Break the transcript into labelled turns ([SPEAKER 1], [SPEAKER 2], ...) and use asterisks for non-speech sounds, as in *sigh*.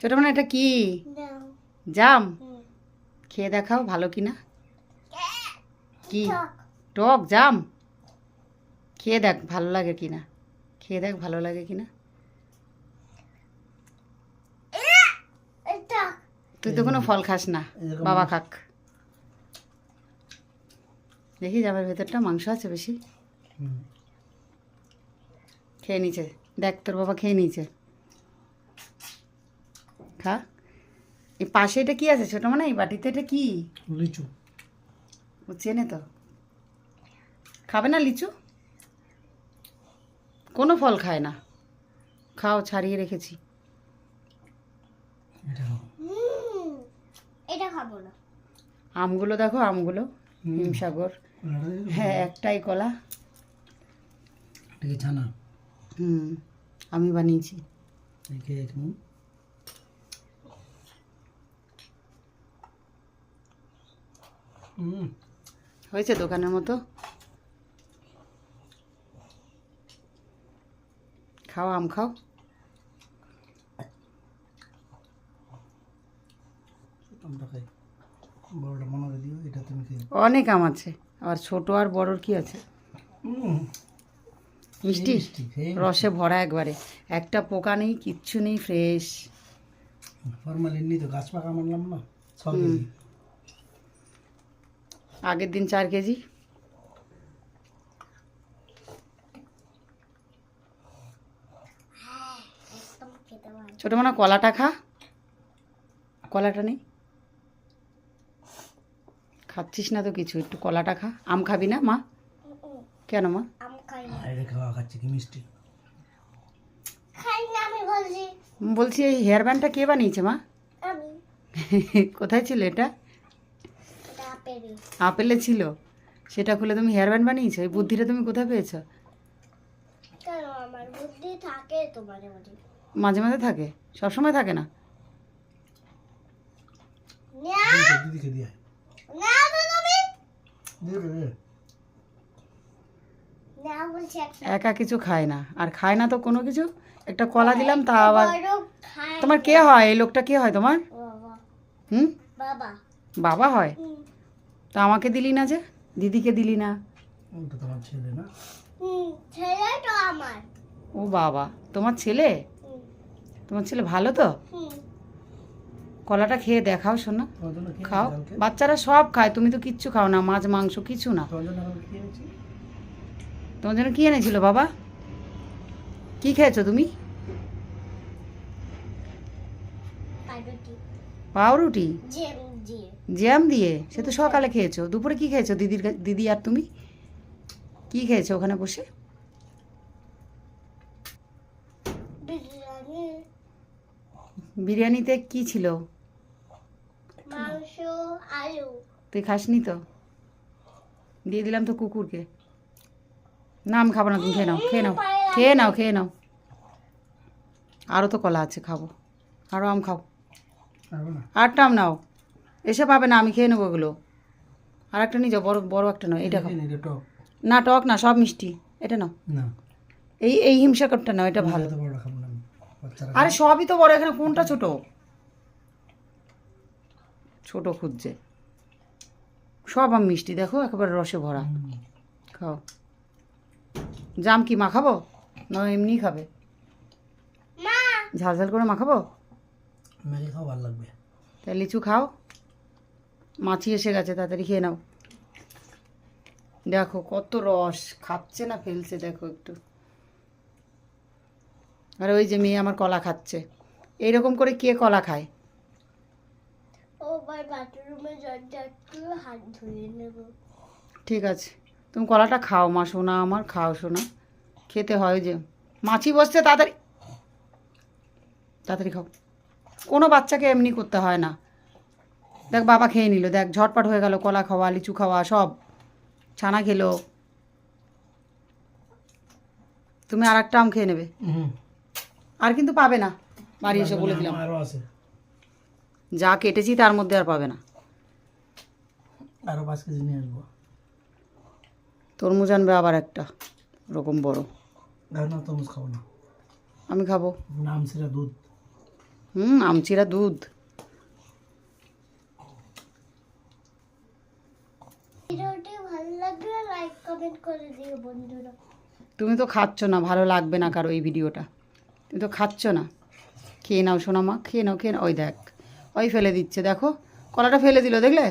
[SPEAKER 1] ছোট মানে এটা কি? জাম? খেয়ে দেখাও ভালো কি? না কি? টক। জাম? খেয়ে দেখ ভালো লাগে কি না খেয়ে দেখ ভালো লাগে কি না তুই তো কোনো ফল খাস না। বাবা খাক। দেখি জামের ভেতরটা মাংস আছে বেশি? খেয়ে নিচে। দেখ তোর বাবা খেয়ে নিয়েছে। খা এই পাশে এটা কি আছে? ছোট মানে এই বাটিতে এটা কি?
[SPEAKER 2] লিচু।
[SPEAKER 1] ও চেনে তো। খাবে না লিচু? কোনো ফল খায় না। খাও ছাড়িয়ে রেখেছি।
[SPEAKER 2] এটা
[SPEAKER 3] খাব না।
[SPEAKER 1] আমগুলো দেখো আমগুলো। হিমসাগর। হ্যাঁ একটাই কলা।
[SPEAKER 2] ছানা?
[SPEAKER 1] হুম আমি বানিয়েছি
[SPEAKER 2] একে কেমন হুম।
[SPEAKER 1] হয়েছে দোকানের মতো? খাও আম খাও। অনেক আম আছে আর ছোট আর বড়র কি আছে? মিষ্টি? রসে ভরা একবারে। একটা পোকা নেই কিচ্ছু নেই ফ্রেশ।
[SPEAKER 2] ফরমালিন তো গাছ পাকা মানলাম না
[SPEAKER 1] আগের দিন চার কেজি। ছোট মানে কলাটা খা। কলাটা নেই। খাচ্ছিস না তো কিছু একটু কলাটা খা। আম খাবি না মা? কেন মা?
[SPEAKER 3] আম খাই না
[SPEAKER 2] এটা খাওয়া খাচ্ছে কি মিষ্টি।
[SPEAKER 3] খাই না আমি বলছি।
[SPEAKER 1] বলছি এই হেয়ার ব্যান্ডটা কে বানিয়েছে মা?
[SPEAKER 3] আমি। *laughs*
[SPEAKER 1] কোথায় ছিল এটা? আপেলে। ছিল? সেটা খুলে তুমি হেয়ার ব্যান্ড বানিয়েছো? এই বুদ্ধিটা তুমি কোথায় পেয়েছ?
[SPEAKER 3] কেন আমার বুদ্ধি থাকে তো মাঝে মাঝে
[SPEAKER 1] মাঝে মাঝে থাকে? সবসময় থাকে না?
[SPEAKER 3] না!
[SPEAKER 2] দিদিকে- দিয়ে
[SPEAKER 3] না
[SPEAKER 2] দিয়ে
[SPEAKER 1] একা কিছু খায় না। আর খায় না তো কোনো কিছু? একটা কলা দিলাম তা আবার তোমার কে হয়? এই লোকটা কে হয় তোমার? হুম?
[SPEAKER 3] বাবা।
[SPEAKER 1] বাবা হয়? তা আমাকে দিলি না যে? দিদিকে দিলি না?
[SPEAKER 2] ওটা তোমার ছেলে না?
[SPEAKER 3] ছেলে তো আমার।
[SPEAKER 1] ও বাবা তোমার ছেলে? তোমার ছেলে ভালো তো? কলাটা খেয়ে দেখাও শোনা। খাও। বাচ্চারা সব খায় তুমি তো কিচ্ছু খাও না মাছ মাংস কিছু না।
[SPEAKER 2] তোমার জন্য কি
[SPEAKER 1] এনেছিল বাবা? কি খেয়েছো তুমি?
[SPEAKER 3] পাউরুটি।
[SPEAKER 1] জ্যাম দিয়ে? সে তো সকালে খেয়েছো। দুপুরে কি খেয়েছো দিদির দিদি আর তুমি? কি খেয়েছো ওখানে বসে? বিরিয়ানিতে কি ছিল?
[SPEAKER 3] মাংস আলু।
[SPEAKER 1] তুই খাসনি তো? দিয়ে দিলাম তো কুকুরকে। নাম খাব না তুমি খেয়ে নাও খেয়ে নাও খেয়ে নাও খেয়ে নাও। আরও তো কলা আছে খাব। আরও আম খাও। আরটা আম নাও। এসে পাবে না আমি খেয়ে নেব ওগুলো আর একটা নিয়ে যাও বড় বড় একটা নাও এটা খাও।
[SPEAKER 2] নে, এটা টক।
[SPEAKER 1] না টক না সব মিষ্টি। এটা নাও।
[SPEAKER 2] না।
[SPEAKER 1] এই এই হিমসাগরটা নাও এটা ভালো। আরে সবই তো বড় এখানে কোনটা ছোট? ছোট খুঁজছে। সব আম মিষ্টি দেখো একেবারে রসে ভরা। খাও। জাম কি মাখাবো না এমনি খাবে।
[SPEAKER 3] মা!
[SPEAKER 1] ঝাল ঝাল করে মাখাবো
[SPEAKER 2] ম্যাগি খাওয়া ভালো লাগবে।
[SPEAKER 1] তাই লিচু খাও। মাছি এসে গেছে তাড়াতাড়ি খেয়ে নাও। দেখো কত রস খাচ্ছে না ফেলছে দেখো একটু। আর ওই যে মেয়ে আমার কলা খাচ্ছে। এইরকম করে কে কলা খায়? ঠিক আছে। তুমি কলাটা খাও মা সোনা আমার খাও সোনা। খেতে হয় যে। মাছি বসছে তাড়াতাড়ি। তাড়াতাড়ি খাও। কোনো বাচ্চাকে এমনি করতে হয় না। দেখ বাবা খেয়ে নিল। দেখ ঝটপট হয়ে গেল কলা খাওয়া লিচু খাওয়া সব। ছানা খেলো। তুমি আর একটা আম খেয়ে নেবে। আর কিন্তু পাবে না। বাড়ি এসে বলে দিলাম। যা কেটেছি তার মধ্যে আর পাবে না।
[SPEAKER 2] আরও পাঁচ কেজি নিয়ে আসব।
[SPEAKER 1] তরমুজ আনবে আবার একটা। ওরকম বড়।
[SPEAKER 2] না তরমুজ খাব না।
[SPEAKER 1] আমি খাব।
[SPEAKER 2] সেটা দুধ।
[SPEAKER 1] হুম আমচিরা দুধ
[SPEAKER 3] ভিডিওটি ভালো লাগলে লাইক কমেন্ট করে দিও বন্ধুরা।
[SPEAKER 1] তুমি তো খাচ্ছ না, ভালো লাগবে না কারও এই ভিডিওটা। তুমি তো খাচ্ছ না। খেয়ে নাও সোনামা, খেয়ে নাও খেয়ে নাও। ওই দেখ, ওই ফেলে দিচ্ছে, দেখো। কলাটা ফেলে দিল, দেখলে?